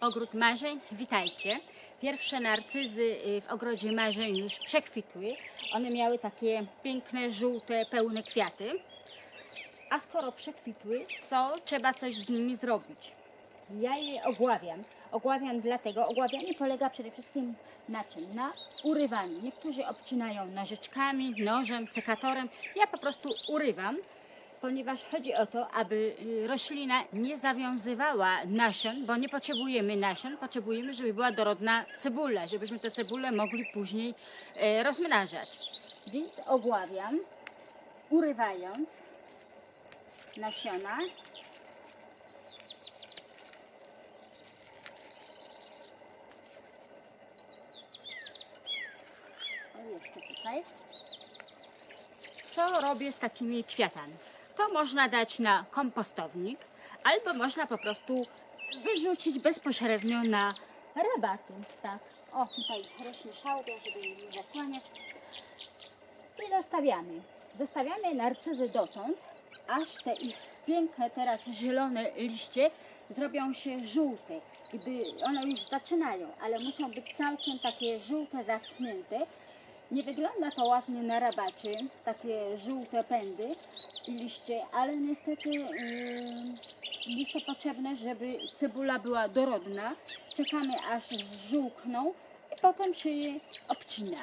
Ogród Marzeń, witajcie. Pierwsze narcyzy y, w ogrodzie marzeń już przekwitły. One miały takie piękne, żółte, pełne kwiaty. A skoro przekwitły, to trzeba coś z nimi zrobić. Ja je ogławiam. Ogławiam dlatego, ogławianie polega przede wszystkim na czym? Na urywaniu. Niektórzy obcinają nożyczkami, nożem, sekatorem. Ja po prostu urywam, ponieważ chodzi o to, aby y, roślina nie zawiązywała nasion, bo nie potrzebujemy nasion, potrzebujemy, żeby była dorodna cebula, żebyśmy tę cebulę mogli później e, rozmnażać. Więc ogławiam, urywając nasiona. Tutaj. Co robię z takimi kwiatami? To można dać na kompostownik, albo można po prostu wyrzucić bezpośrednio na rabaty. Tak. O, tutaj rośnie szałwia, żeby jej nie zasłaniać. I zostawiamy. Zostawiamy narcyzy dotąd, aż te ich piękne teraz zielone liście zrobią się żółte. Gdy one już zaczynają, ale muszą być całkiem takie żółte, zaschnięte. Nie wygląda to ładnie na rabacie, takie żółte pędy liście, ale niestety yy, jest to potrzebne, żeby cebula była dorodna. Czekamy aż żółkną i potem się je obcina.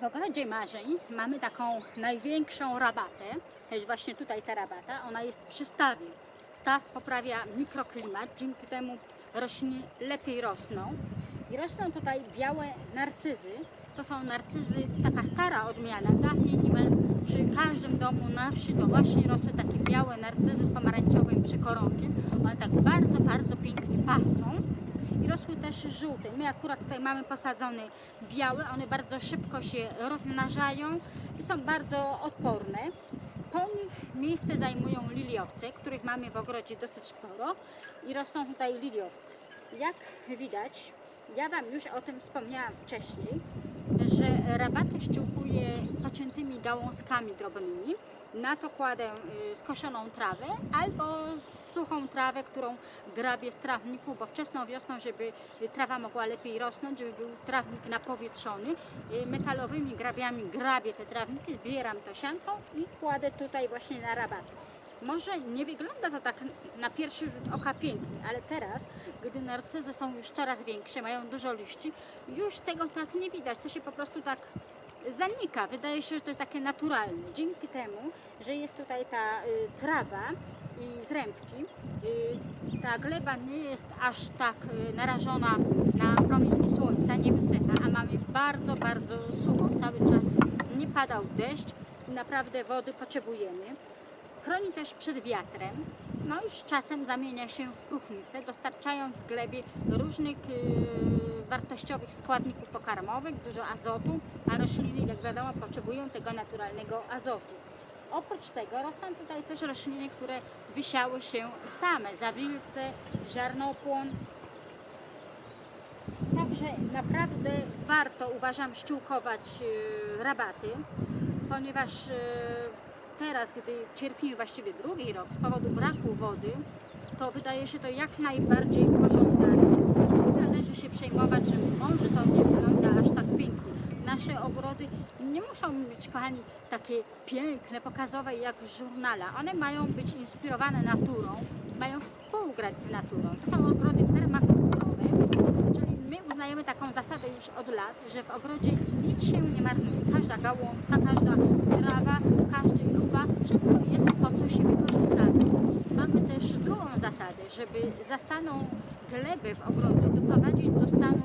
W ogrodzie marzeń mamy taką największą rabatę. Jest właśnie tutaj ta rabata. Ona jest przy stawie. Staw poprawia mikroklimat, dzięki temu rośliny lepiej rosną. I rosną tutaj białe narcyzy. To są narcyzy, taka stara odmiana. Dawniej niemal przy każdym domu na wsi to właśnie rosły takie białe narcyzy z pomarańczowym przykoronkiem. One tak bardzo, bardzo pięknie pachną i rosły też żółte. My akurat tutaj mamy posadzone białe, one bardzo szybko się rozmnażają i są bardzo odporne. Po nich miejsce zajmują liliowce, których mamy w ogrodzie dosyć sporo i rosną tutaj liliowce. Jak widać, ja Wam już o tym wspomniałam wcześniej, że rabatę ściółkuję pociętymi gałązkami drobnymi. Na to kładę y, skoszoną trawę albo suchą trawę, którą grabię z trawniku, bo wczesną wiosną, żeby trawa mogła lepiej rosnąć, żeby był trawnik napowietrzony. y, Metalowymi grabiami grabię te trawniki, zbieram to sianką i kładę tutaj właśnie na rabatę. Może nie wygląda to tak na pierwszy rzut oka pięknie, ale teraz, gdy narcyzy są już coraz większe, mają dużo liści, już tego tak nie widać. To się po prostu tak zanika. Wydaje się, że to jest takie naturalne. Dzięki temu, że jest tutaj ta y, trawa i trębki, y, ta gleba nie jest aż tak y, narażona na promienie słońca, nie wysycha, a mamy bardzo, bardzo sucho. Cały czas nie padał deszcz naprawdę wody potrzebujemy. Chroni też przed wiatrem. No już czasem zamienia się w próchnicę, dostarczając glebie różnych wartościowych składników pokarmowych, dużo azotu, a rośliny, jak wiadomo, potrzebują tego naturalnego azotu. Oprócz tego rosną tutaj też rośliny, które wysiały się same, zawilce, ziarnopłon. Także naprawdę warto, uważam, ściółkować yy, rabaty, ponieważ yy, teraz, gdy cierpimy właściwie drugi rok z powodu braku wody, to wydaje się to jak najbardziej pożądane. Nie należy się przejmować, że może to nie wygląda aż tak pięknie. Nasze ogrody nie muszą być, kochani, takie piękne, pokazowe jak w żurnala. One mają być inspirowane naturą, mają współgrać z naturą. To są ogrody permakulturowe, czyli my uznajemy taką zasadę już od lat, że w ogrodzie nic się nie marnuje. Każda gałązka, każda trawa, każdy kwas, wszystko jest po coś wykorzystane. Mamy też drugą zasadę, żeby zastaną glebę w ogrodzie doprowadzić do stanu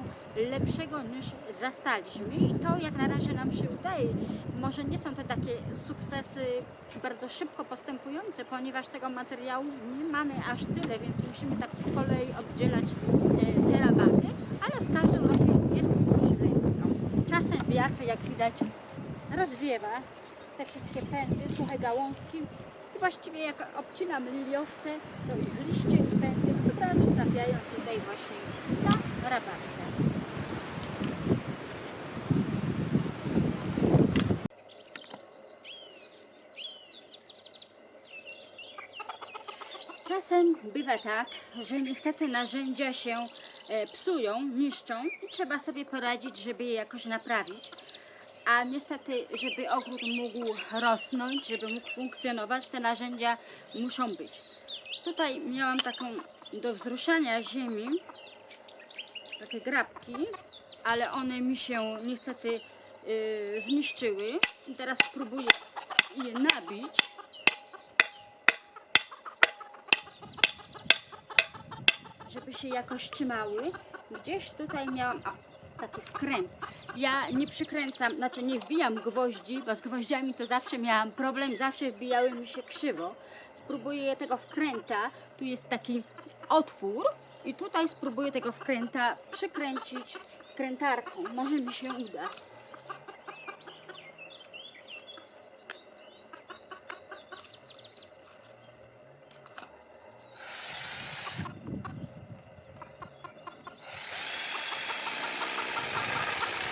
lepszego niż zastaliśmy i to jak na razie nam się udaje. Może nie są to takie sukcesy bardzo szybko postępujące, ponieważ tego materiału nie mamy aż tyle, więc musimy tak po kolei oddzielać e, te rabaty, wiatr, jak widać, rozwiewa te wszystkie pędy, suche gałązki. I właściwie jak obcinam liliowce, to ich liście i pędy, które trafiają tutaj właśnie na rabatkę. Czasem bywa tak, że niestety narzędzia się psują, niszczą i trzeba sobie poradzić, żeby je jakoś naprawić. A niestety, żeby ogród mógł rosnąć, żeby mógł funkcjonować, te narzędzia muszą być. Tutaj miałam taką do wzruszania ziemi, takie grabki, ale one mi się niestety y, zniszczyły. I teraz spróbuję je nabić. Żeby się jakoś trzymały. Gdzieś tutaj miałam o, taki wkręt. Ja nie przykręcam, znaczy nie wbijam gwoździ, bo z gwoździami to zawsze miałam problem, zawsze wbijały mi się krzywo. Spróbuję tego wkręta, tu jest taki otwór i tutaj spróbuję tego wkręta przykręcić wkrętarką. Może mi się uda.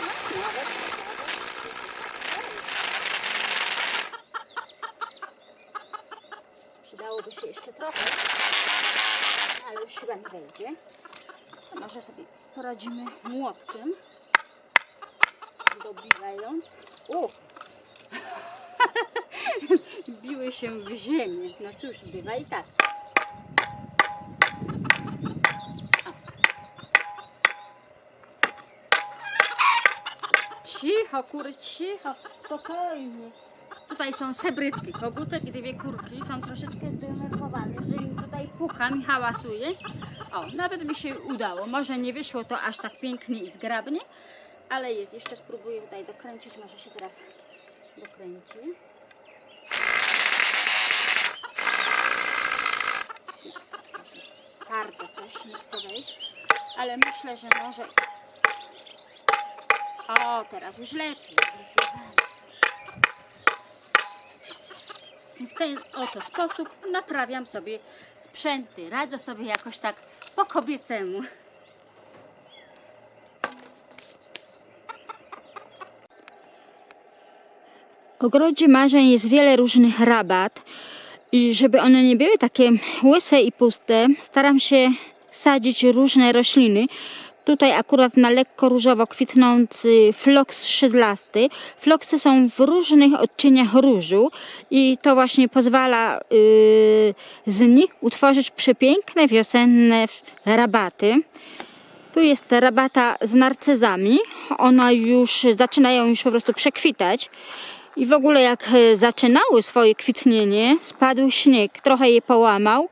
No, nawet, Przydałoby się jeszcze trochę, ale już chyba nie wejdzie. To może sobie poradzimy młotkiem, dobijając. O! Biły się w ziemię. No cóż, bywa i tak. Cicho, kury, cicho, spokojnie. Tutaj są sebrytki, kogutek i dwie kurki. Są troszeczkę zdenerwowane, że im tutaj pukam i hałasuje. O, nawet mi się udało. Może nie wyszło to aż tak pięknie i zgrabnie, ale jest. Jeszcze spróbuję tutaj dokręcić. Może się teraz dokręci. Twardo coś, nie chcę wejść. Ale myślę, że może... O, teraz już lepiej. W ten oto sposób naprawiam sobie sprzęty. Radzę sobie jakoś tak po kobiecemu. W ogrodzie marzeń jest wiele różnych rabat. I żeby one nie były takie łyse i puste, staram się sadzić różne rośliny. Tutaj akurat na lekko różowo kwitnący floks szydlasty. Floksy są w różnych odcieniach różu i to właśnie pozwala yy, z nich utworzyć przepiękne wiosenne rabaty. Tu jest rabata z narcyzami. Ona już zaczynają już po prostu przekwitać. I w ogóle jak e, zaczynały swoje kwitnienie, spadł śnieg, trochę je połamał.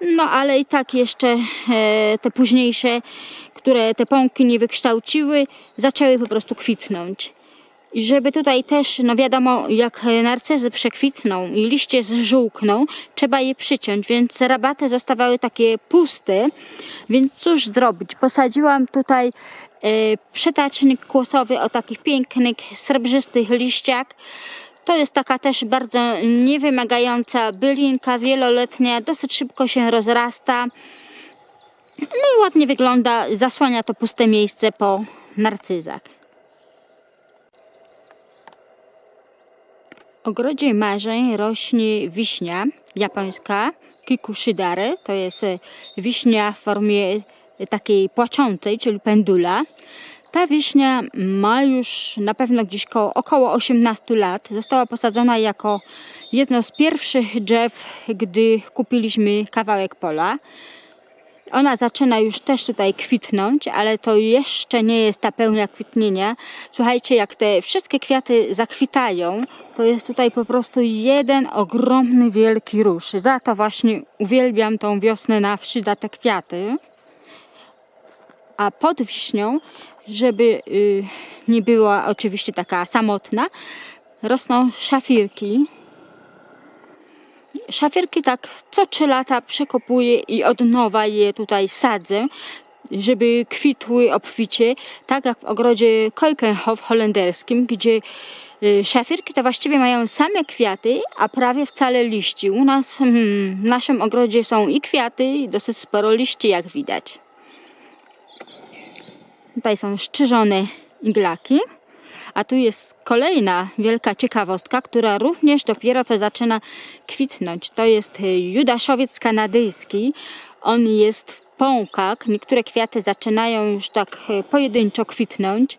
No ale i tak jeszcze e, te późniejsze, które te pąki nie wykształciły, zaczęły po prostu kwitnąć. I żeby tutaj też, no wiadomo, jak narcyzy przekwitną i liście zżółkną, trzeba je przyciąć, więc rabaty zostawały takie puste. Więc cóż zrobić? Posadziłam tutaj e, przytacznik kłosowy o takich pięknych, srebrzystych liściach. To jest taka też bardzo niewymagająca bylinka wieloletnia, dosyć szybko się rozrasta. No i ładnie wygląda, zasłania to puste miejsce po narcyzach. W ogrodzie marzeń rośnie wiśnia japońska, kikushidare. To jest wiśnia w formie takiej płaczącej, czyli pendula. Ta wiśnia ma już na pewno gdzieś koło, około 18 lat. Została posadzona jako jedno z pierwszych drzew, gdy kupiliśmy kawałek pola. Ona zaczyna już też tutaj kwitnąć, ale to jeszcze nie jest ta pełnia kwitnienia. Słuchajcie, jak te wszystkie kwiaty zakwitają, to jest tutaj po prostu jeden ogromny, wielki róż. Za to właśnie uwielbiam tą wiosnę na wsi za te kwiaty. A pod wiśnią, żeby y, nie była oczywiście taka samotna, rosną szafirki. Szafirki tak co 3 lata przekopuję i od nowa je tutaj sadzę, żeby kwitły obficie, tak jak w ogrodzie Keukenhof holenderskim, gdzie y, szafirki to właściwie mają same kwiaty, a prawie wcale liści. U nas hmm, w naszym ogrodzie są i kwiaty, i dosyć sporo liści, jak widać. Tutaj są szczyżone iglaki. A tu jest kolejna wielka ciekawostka, która również dopiero co zaczyna kwitnąć. To jest y, judaszowiec kanadyjski. On jest w pąkach. Niektóre kwiaty zaczynają już tak e, pojedynczo kwitnąć.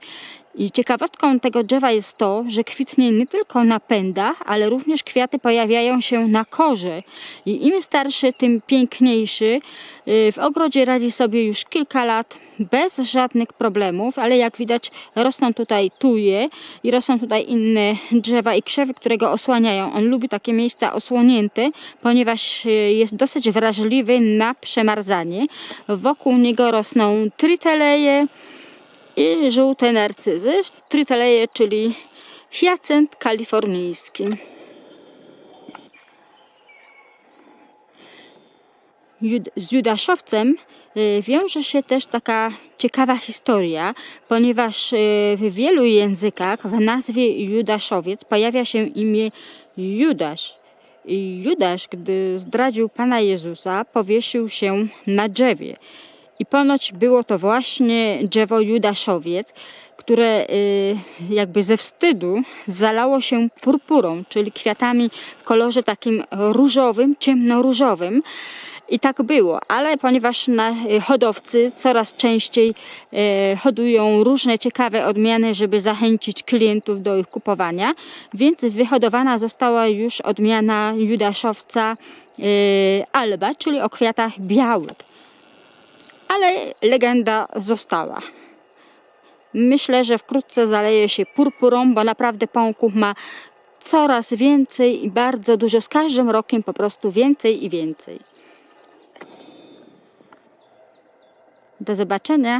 I ciekawostką tego drzewa jest to, że kwitnie nie tylko na pędach, ale również kwiaty pojawiają się na korze. I im starszy, tym piękniejszy. Y, W ogrodzie radzi sobie już kilka lat bez żadnych problemów, ale jak widać rosną tutaj tuje i rosną tutaj inne drzewa i krzewy, które go osłaniają. On lubi takie miejsca osłonięte, ponieważ y, jest dosyć wrażliwy na przemarzanie. Wokół niego rosną triteleje, i żółte narcyzy. Triteleje, czyli hiacynt kalifornijski. Z Judaszowcem y, wiąże się też taka ciekawa historia, ponieważ y, w wielu językach w nazwie Judaszowiec pojawia się imię Judasz. Judasz, gdy zdradził Pana Jezusa, powiesił się na drzewie. I ponoć było to właśnie drzewo Judaszowiec, które y, jakby ze wstydu zalało się purpurą, czyli kwiatami w kolorze takim różowym, ciemnoróżowym. I tak było, ale ponieważ na, y, hodowcy coraz częściej e, hodują różne ciekawe odmiany, żeby zachęcić klientów do ich kupowania, więc wyhodowana została już odmiana judaszowca alba, czyli o kwiatach białych ale legenda została. Myślę, że wkrótce zaleje się purpurą, bo naprawdę pąków ma coraz więcej i bardzo dużo. Z każdym rokiem po prostu więcej i więcej. Do zobaczenia.